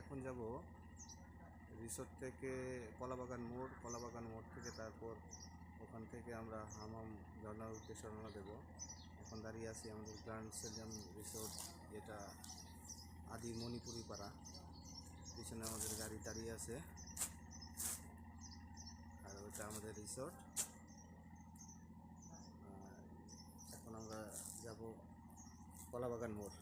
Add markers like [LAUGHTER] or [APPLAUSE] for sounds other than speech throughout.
এখন যাব রিসোর্ট থেকে কলাবাগান মোড় কলাবাগান মোড় থেকে তারপর ওখান থেকে আমরা হামাম ঝর্ণার উদ্দেশ্যে রওনা দেবো। এখন দাঁড়িয়ে আছি আমাদের গ্র্যান্ড সেলিয়াম রিসোর্ট, যেটা আদি মণিপুরি পাড়া পিছনে আমাদের গাড়ি দাঁড়িয়ে আছে। আর ওটা আমাদের রিসোর্ট। এখন আমরা যাব কলাবাগান মোড়।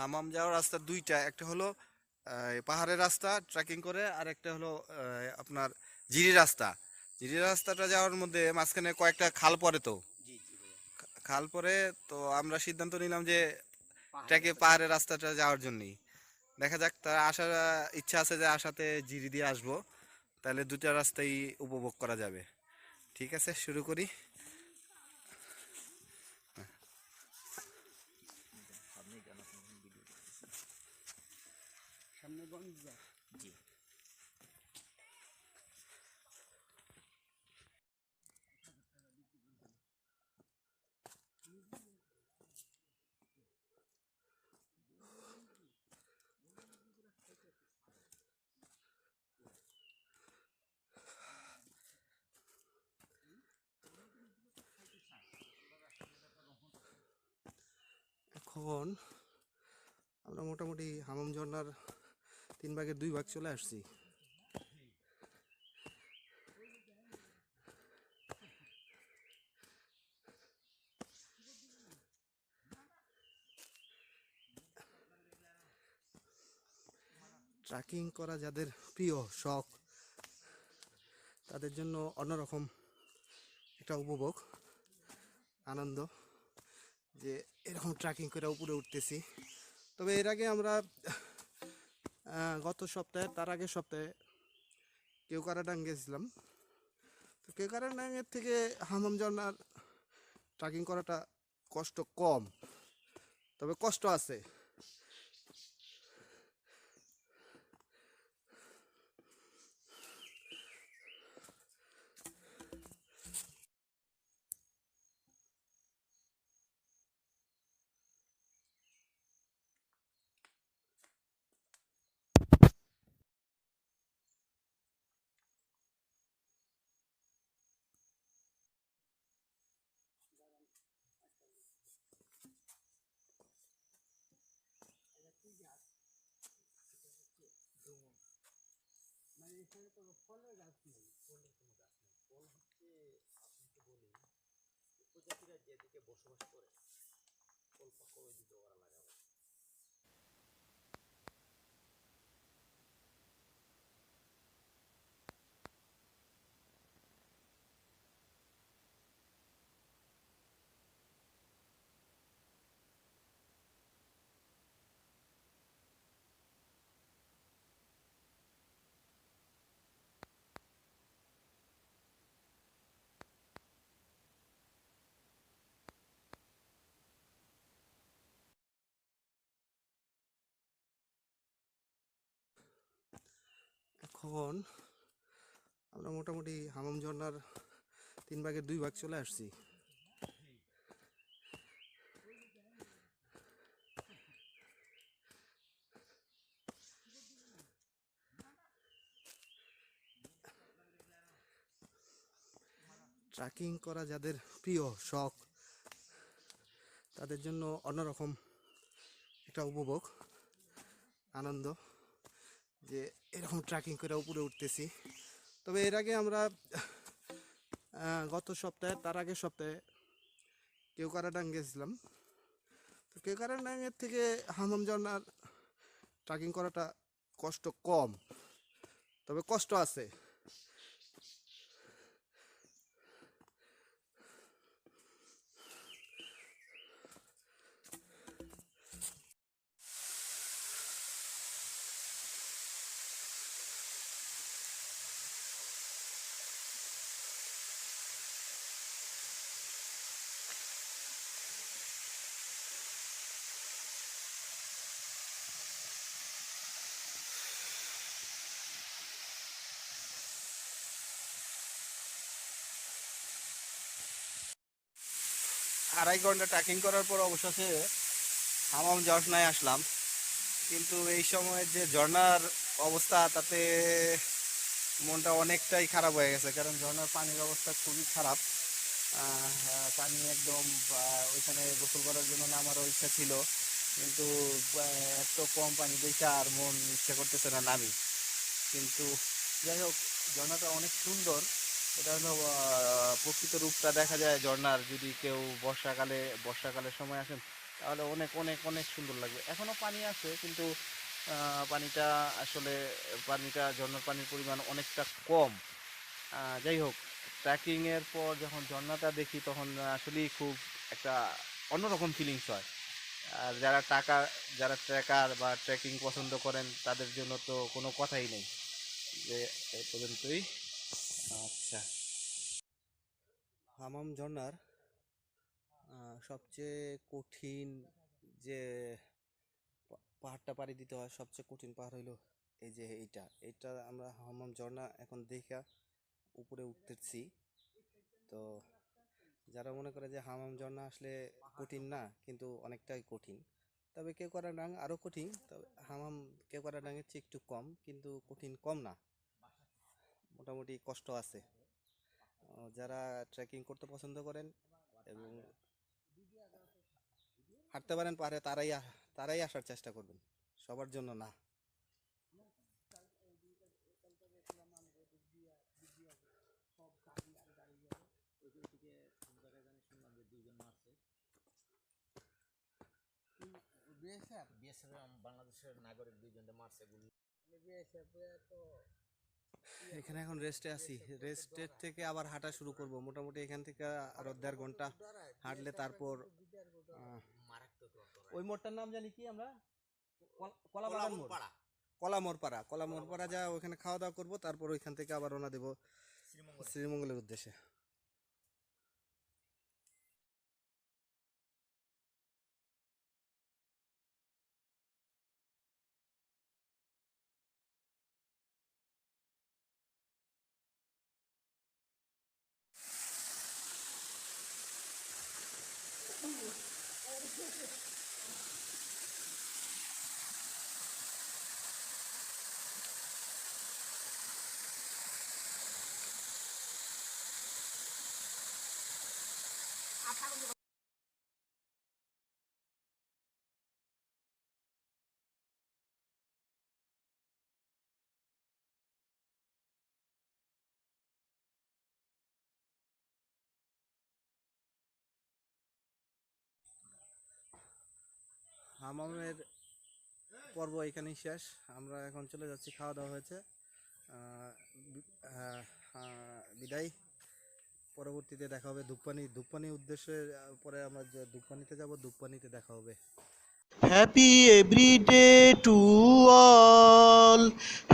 হামাম যাওয়ার রাস্তা দুইটা একটা হলো পাহাড়ের রাস্তা ট্রেকিং করে আর একটা হলো আপনার জিরি রাস্তা। জিরি রাস্তাটা যাওয়ার মধ্যে মাঝখানে কয়েকটা খাল পড়ে তো। খাল পরে তো আমরা সিদ্ধান্ত নিলাম যে ট্রেকে পাহাড়ের রাস্তাটা যাওয়ার জন্যই। দেখা যাক তার আসার ইচ্ছা আছে যে আসাতে জিরি দিয়ে আসব। তাহলে দুটা রাস্তাই উপভোগ করা যাবে। ঠিক আছে শুরু করি। জি। এখন আমরা মোটামুটি হামাম ঝর্ণার তিন ভাগের দুই ভাগ চলে আসছি। ট্রাকিং করা যাদের প্রিয় শখ, তাদের জন্য অন্যরকম একটা উপভোগ, আনন্দ, যে এরকম ট্রেকিং করে উপরে উঠতেছি। তবে এর আগে আমরা গত সপ্তাহে, তার আগের সপ্তাহে কেউকারাডাং গেছিলাম। তো কেউকারাডাঙ্গের থেকে হামাম ঝর্ণার ট্রাকিং করাটা কষ্ট কম, তবে কষ্ট আছে। এখানে কোনো ফলের গাছ নেই। ফলের কোনো গাছ নেই। ফল হচ্ছে আপনাকে বলি উপজাতিরা যেদিকে বসবাস করে, ফল পাকড় ওই দিকে ওরা লাগাবে এখন আমরা মোটামুটি হামাম ঝর্ণার তিন ভাগের দুই ভাগ চলে আসছি। ট্রেকিং করা যাদের প্রিয় শখ, তাদের জন্য অন্যরকম একটা উপভোগ, আনন্দ। যে এরকম ট্র্যাকিং করে উপরে উঠতেছি। তবে এর আগে আমরা গত সপ্তাহে, তার আগের সপ্তাহে কেউকারাডাং গেছিলাম। তো কেউকারাডাঙ্গের থেকে হামাম জর্নার ট্র্যাকিং করাটা কষ্ট কম, তবে কষ্ট আছে। আড়াই ঘণ্টা ট্রেকিং করার পর অবশেষে হামাম জর্নায় আসলাম। কিন্তু এই সময় যে ঝর্ণার অবস্থা, তাতে মনটা অনেকটাই খারাপ হয়ে গেছে, কারণ ঝর্ণার পানির অবস্থা খুবই খারাপ। পানি একদম ওইখানে গোসল করার জন্য নামারও ইচ্ছা ছিল, কিন্তু এত কম পানি দেখে আর মন ইচ্ছা করতেছে না নামি। কিন্তু যাই হোক, ঝর্ণাটা অনেক সুন্দর। এটা হলো প্রকৃত রূপটা দেখা যায় ঝর্ণার যদি কেউ বর্ষাকালে, বর্ষাকালের সময় আসেন, তাহলে অনেক অনেক অনেক সুন্দর লাগবে। এখনও পানি আছে, কিন্তু পানিটা আসলে, পানিটা, ঝর্ণার পানির পরিমাণ অনেকটা কম। যাই হোক ট্রেকিং এর পর যখন ঝর্ণাটা দেখি, তখন আসলেই খুব একটা অন্যরকম ফিলিংস হয়। আর যারা টাকা, যারা ট্রেকার বা ট্রেকিং পছন্দ করেন, তাদের জন্য তো কোনো কথাই নেই। যে এই পর্যন্তই। আচ্ছা। হামাম ঝর্ণার সবচেয়ে কঠিন যে পাহাড়টা পাড়ি দিতে হয়, সবচেয়ে কঠিন পাহাড় হইল এই যে এইটা। এইটা আমরা হামাম ঝর্ণা এখন দেখা উপরে উঠতেছি। তো যারা মনে করে যে হামাম ঝর্ণা আসলে কঠিন না, কিন্তু অনেকটাই কঠিন। তবে কেওকরা ডাং আরও কঠিন, তবে হামাম কেওকরা ডাঙের চেয়ে একটু কম, কিন্তু কঠিন কম না। মোটামুটি কষ্ট আছে। যারা ট্রেকিং করতে পছন্দ করেন এবং হাঁটতে পারেন পারে তারাই তারাই আসার চেষ্টা করবেন। সবার জন্য না। বিএসএফ? বাংলাদেশের নাগরিক দুইজনকে মারছে গুলি। [LAUGHS] এখানে এখন রেস্টে আছি। রেস্টের থেকে আবার হাঁটা শুরু করব। মোটামুটি এখান থেকে আরও দেড় ঘণ্টা হাঁটলে তারপর ওই মোড়টার নাম জানি কি আমরা? কল- কলাবাগান মোড় পাড়া কলামোর পাড়া কলামোর পাড়া যা ওখানে খাওয়া দাওয়া করব তারপর ওইখান থেকে আবার রওনা দেবো শ্রীমঙ্গলের উদ্দেশ্যে। 아파가지고 হামামের পর্ব এখানেই শেষ। আমরা এখন চলে যাচ্ছি, খাওয়া দাওয়া হয়েছে। বিদায়। পরবর্তীতে দেখা হবে ধূপপানি ধূপপানি উদ্দেশ্যে পরে আমরা ধূপানিতে যাব ধূপপানিতে দেখা হবে। Happy everyday to all